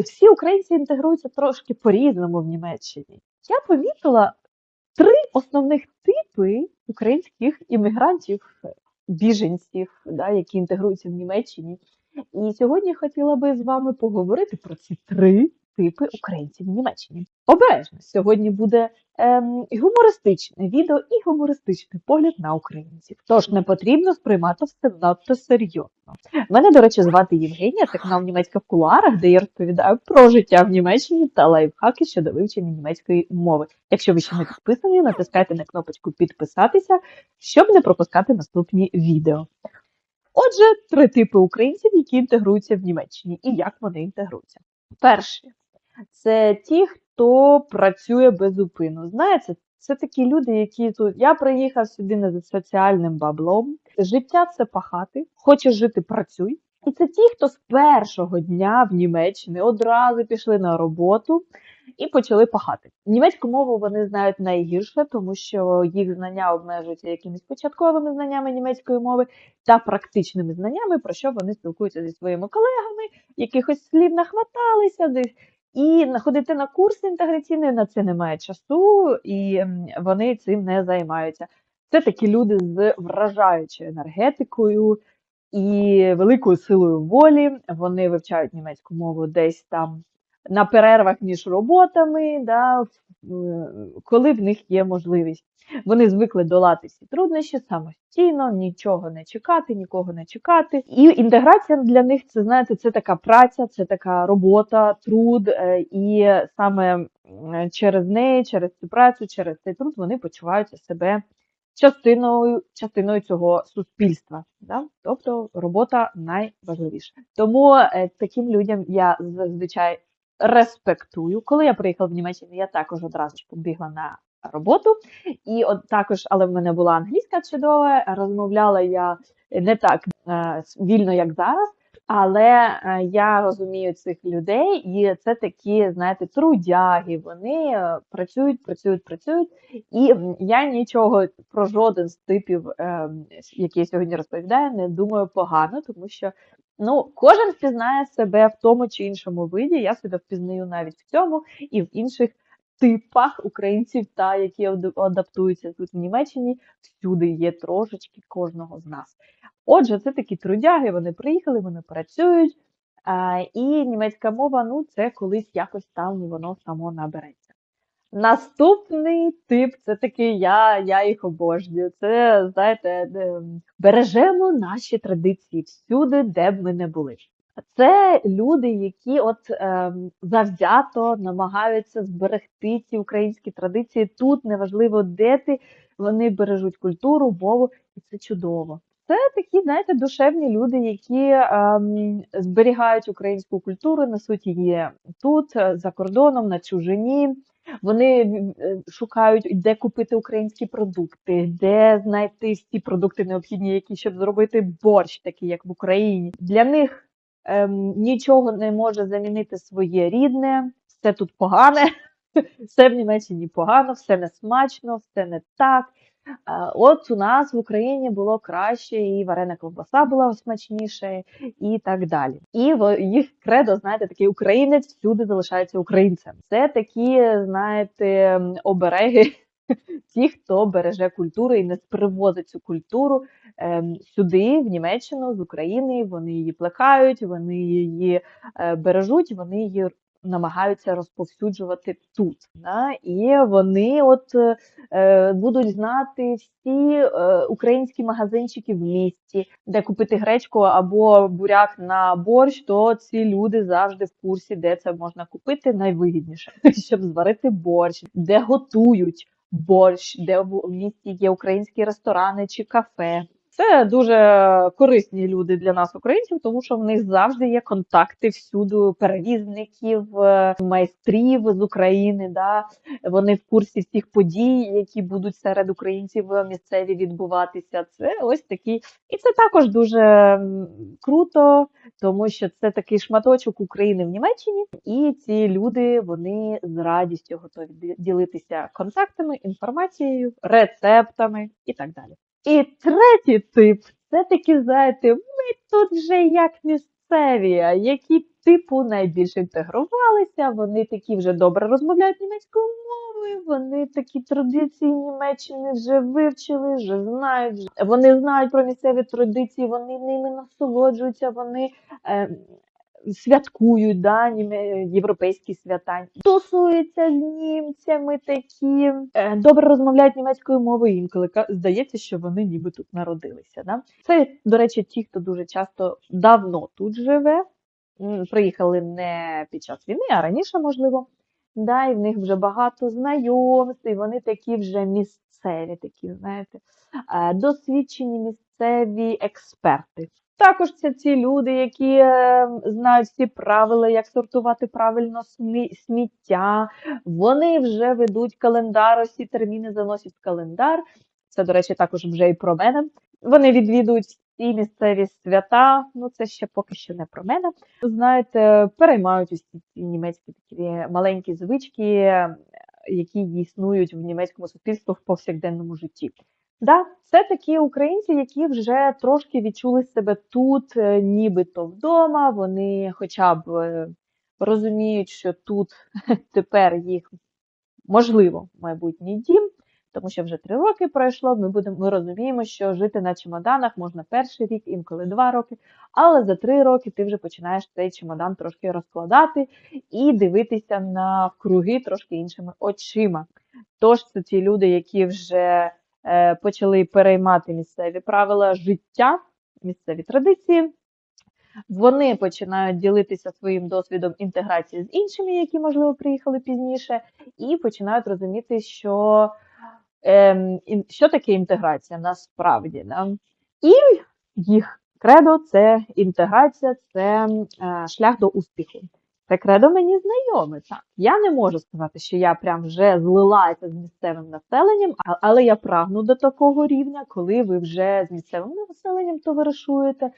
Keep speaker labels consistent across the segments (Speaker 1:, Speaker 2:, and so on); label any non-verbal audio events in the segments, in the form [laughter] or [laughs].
Speaker 1: Всі українці інтегруються трошки по-різному в Німеччині. Я помітила три основних типи українських іммігрантів, біженців, да, які інтегруються в Німеччині. І сьогодні хотіла би з вами поговорити про ці три типи українців в Німеччині. Обережно, сьогодні буде ем, гумористичне відео і гумористичний погляд на українців. Тож не потрібно сприймати все надто серйозно. Мене, до речі, звати Євгенія, це канал Німецька в кулуарах, де я розповідаю про життя в Німеччині та лайфхаки щодо вивчення німецької мови. Якщо ви ще не підписані, натискайте на кнопочку підписатися, щоб не пропускати наступні відео. Отже, три типи українців, які інтегруються в Німеччині, і як вони інтегруються. Перші це ті, хто працює без. Знаєте, це такі люди, які тут. Я приїхав сюди не за соціальним баблом. Життя це пахати, хочеш жити, працюй. І це ті, хто з першого дня в Німеччині одразу пішли на роботу і почали пахати. Німецьку мову вони знають найгірше, тому що їх знання обмежуються якимись початковими знаннями німецької мови та практичними знаннями, про що вони спілкуються зі своїми колегами, якихось слів нахваталися десь. І ходити на курс інтеграційний на це немає часу, і вони цим не займаються. Це такі люди з вражаючою енергетикою і великою силою волі. Вони вивчають німецьку мову десь там на перервах між роботами, да, е, коли в них є можливість. Вони звикли долати всі труднощі самостійно, нічого не чекати, нікого не чекати. І інтеграція для них це знаєте, це така праця, це така робота, труд, е, і саме через неї, через цю працю, через цей труд вони почуваються себе частиною, частиною цього суспільства. Да? Тобто робота найважливіша. Тому е, таким людям я зазвичай респектую. Коли я приїхала в Німеччину, я також одразу ж побігла на роботу. І от також, але в мене була англійська чудова, розмовляла я не так е, вільно, як зараз. Але е, я розумію цих людей, і це такі, знаєте, трудяги. Вони е, працюють, працюють, працюють. І я нічого про жоден з типів, е, які я сьогодні розповідаю, не думаю погано, тому що ну, кожен впізнає себе в тому чи іншому виді. Я себе впізнаю навіть в цьому і в інших типах українців, та які адаптуються тут в Німеччині. Всюди є трошечки кожного з нас. Отже, це такі трудяги, вони приїхали, вони працюють. І німецька мова, ну, це колись якось там воно само набереться. Наступний тип це такий я, я їх обожнюю. Це, знаєте, бережемо наші традиції всюди, де б ми не були. Це люди, які от ем, завзято намагаються зберегти ці українські традиції. Тут неважливо, де ти, вони бережуть культуру, мову, і це чудово. Це такі, знаєте, душевні люди, які ем, зберігають українську культуру, несуть її тут, е, за кордоном, на чужині. Вони е, шукають, де купити українські продукти, де знайти всі продукти необхідні, які щоб зробити борщ, такий як в Україні. Для них нічого не може замінити своє рідне, все тут погане, [laughs] все в Німеччині погано, все не смачно, все не так. От у нас в Україні було краще, і варена ковбаса була смачніше, і так далі. І їх кредо, знаєте, такий українець всюди залишається українцем. Це такі, знаєте, обереги. Ті, хто береже культуру і не привозить цю культуру ем, сюди, в Німеччину з України, вони її плекають, вони її е, бережуть, вони її намагаються розповсюджувати тут. Да? І вони от е, будуть знати всі е, українські магазинчики в місті, де купити гречку або буряк на борщ, то ці люди завжди в курсі, де це можна купити найвигідніше, [laughs] щоб зварити борщ, де готують борщ, де в місті є українські ресторани чи кафе. Це дуже корисні люди для нас, українців, тому що в них завжди є контакти всюди перевізників, е, майстрів з України. Да? Вони в курсі всіх подій, які будуть серед українців е, місцеві відбуватися. Це ось такі, і це також дуже круто, тому що це такий шматочок України в Німеччині, і ці люди вони з радістю готові ділитися контактами, інформацією, рецептами і так далі. І третій тип це такі, знаєте, ми тут вже як місцеві, які типу найбільш інтегрувалися, вони такі вже добре розмовляють німецькою мовою, вони такі традиції Німеччини вже вивчили, вже знають. Вони знають про місцеві традиції, вони ними насолоджуються, вони е, святкують да, європейські свята, тусуються з німцями такі, е, добре розмовляють німецькою мовою, інколи здається, що вони ніби тут народилися. Да? Це, до речі, ті, хто дуже часто давно тут живе, приїхали не під час війни, а раніше, можливо. Да, і в них вже багато знайомств, і вони такі вже місцеві, такі, знаєте, е, досвідчені місцеві експерти. Також це ці люди, які е, знають всі правила, як сортувати правильно смі- сміття. Вони вже ведуть календар, ці терміни заносять в календар. Це, до речі, також вже і про мене. Вони відвідують всі місцеві свята. Ну, це ще поки що не про мене. Знаєте, переймають усі ці німецькі такі маленькі звички, які існують в німецькому суспільстві в повсякденному житті. Да, це такі українці, які вже трошки відчули себе тут, е, нібито вдома. Вони хоча б е, розуміють, що тут [laughs] тепер їх можливо майбутній дім, тому що вже три роки пройшло. Ми будемо ми розуміємо, що жити на чемоданах можна перший рік, інколи два роки. Але за три роки ти вже починаєш цей чемодан трошки розкладати і дивитися на круги трошки іншими очима. Тож це ті люди, які вже е, почали переймати місцеві правила життя, місцеві традиції. Вони починають ділитися своїм досвідом інтеграції з іншими, які, можливо, приїхали пізніше, і починають розуміти, що, що таке інтеграція насправді. Да? І їх кредо це інтеграція, це е, шлях до успіху. Це кредо мені знайоме. Так, я не можу сказати, що я прям вже злилася з місцевим населенням, але я прагну до такого рівня, коли ви вже з місцевим населенням товаришуєте,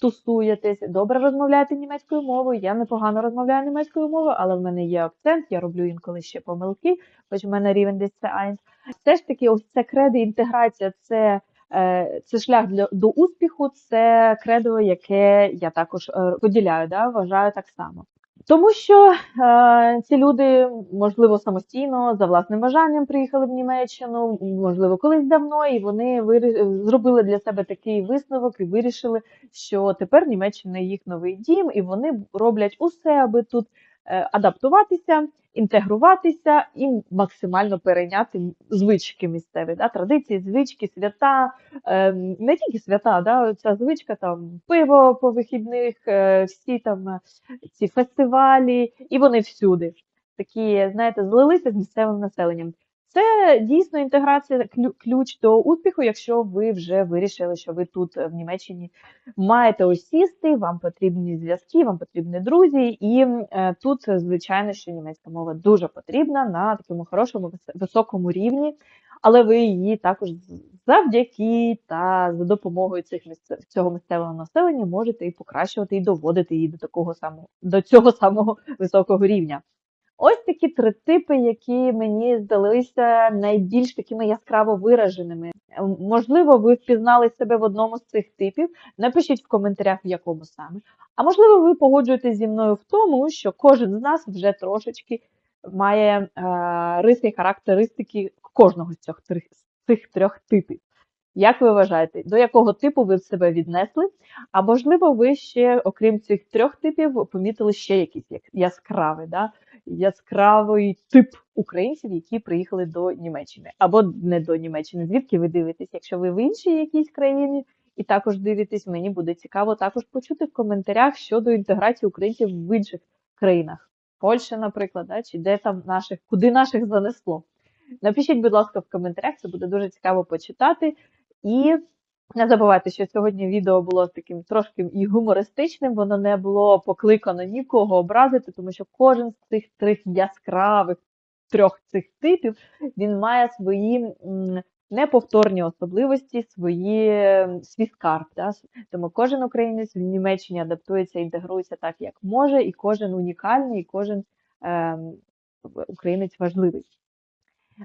Speaker 1: тусуєтесь, добре розмовляєте німецькою мовою. Я непогано розмовляю німецькою мовою, але в мене є акцент, я роблю інколи ще помилки, хоч в мене рівень десь це 1. Все ж таки, ось це кредо інтеграція, це. е, Це шлях для до успіху, це кредо, яке я також е, поділяю, да, вважаю так само. Тому що е, ці люди, можливо, самостійно, за власним бажанням приїхали в Німеччину, можливо, колись давно, і вони вирі... зробили для себе такий висновок і вирішили, що тепер Німеччина їх новий дім, і вони роблять усе, аби тут адаптуватися, інтегруватися і максимально перейняти звички місцеві, да, традиції, звички, свята, е, не тільки свята, да, ця звичка там пиво по вихідних, е, всі там е, ці фестивалі, і вони всюди. Такі, знаєте, злилися з місцевим населенням. Це дійсно інтеграція клю- ключ до успіху, якщо ви вже вирішили, що ви тут е, в Німеччині маєте осісти, вам потрібні зв'язки, вам потрібні друзі, і е, тут, е, звичайно, що німецька мова дуже потрібна на такому хорошому високому рівні, але ви її також завдяки та за допомогою цих цього місцевого населення можете і покращувати, і доводити її до такого самого до цього самого високого рівня. Ось такі три типи, які мені здалися найбільш такими яскраво вираженими. Можливо, ви впізнали себе в одному з цих типів. Напишіть в коментарях, в якому саме. А можливо, ви погоджуєтесь зі мною в тому, що кожен з нас вже трошечки має е, риси і характеристики кожного з цих, трьох- з цих трьох типів. Як ви вважаєте, до якого типу ви себе віднесли? А можливо, ви ще, окрім цих трьох типів, помітили ще якийсь як- яскравий, да? Яскравий тип українців, які приїхали до Німеччини, або не до Німеччини. Звідки ви дивитесь? Якщо ви в іншій якійсь країні і також дивитесь, мені буде цікаво також почути в коментарях щодо інтеграції українців в інших країнах. Польща, наприклад, да? чи де там наших, куди наших занесло. Напишіть, будь ласка, в коментарях, це буде дуже цікаво почитати. І не забувайте, що сьогодні відео було таким трошки і гумористичним, воно не було покликано нікого образити, тому що кожен з цих трьох яскравих трьох цих типів він має свої неповторні особливості, свої, свій. Да? Тому кожен українець в Німеччині адаптується, інтегрується так, як може, і кожен унікальний, і кожен ем, українець важливий.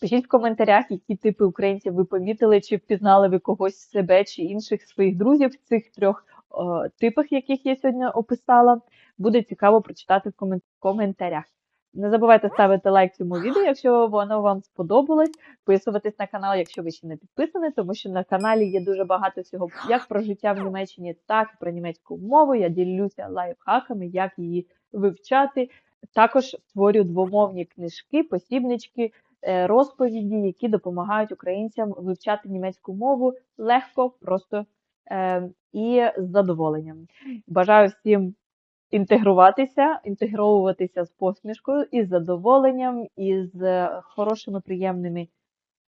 Speaker 1: Пишіть в коментарях, які типи українців ви помітили, чи впізнали ви когось себе чи інших своїх друзів в цих трьох о, типах, яких я сьогодні описала. Буде цікаво прочитати в коментарях. Не забувайте ставити лайк цьому відео, якщо воно вам сподобалось. Підписуватись на канал, якщо ви ще не підписані, тому що на каналі є дуже багато всього як про життя в Німеччині, так і про німецьку мову. Я ділюся лайфхаками, як її вивчати. Також створюю двомовні книжки, посібнички, розповіді, які допомагають українцям вивчати німецьку мову легко, просто е, і з задоволенням. Бажаю всім інтегруватися, інтегровуватися з посмішкою і з задоволенням, і з е, хорошими, приємними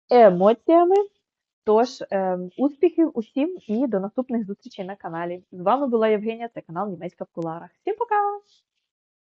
Speaker 1: емоціями. Тож, е, успіхів усім і до наступних зустрічей на каналі. З вами була Євгенія, це канал Німецька в куларах. Всім пока!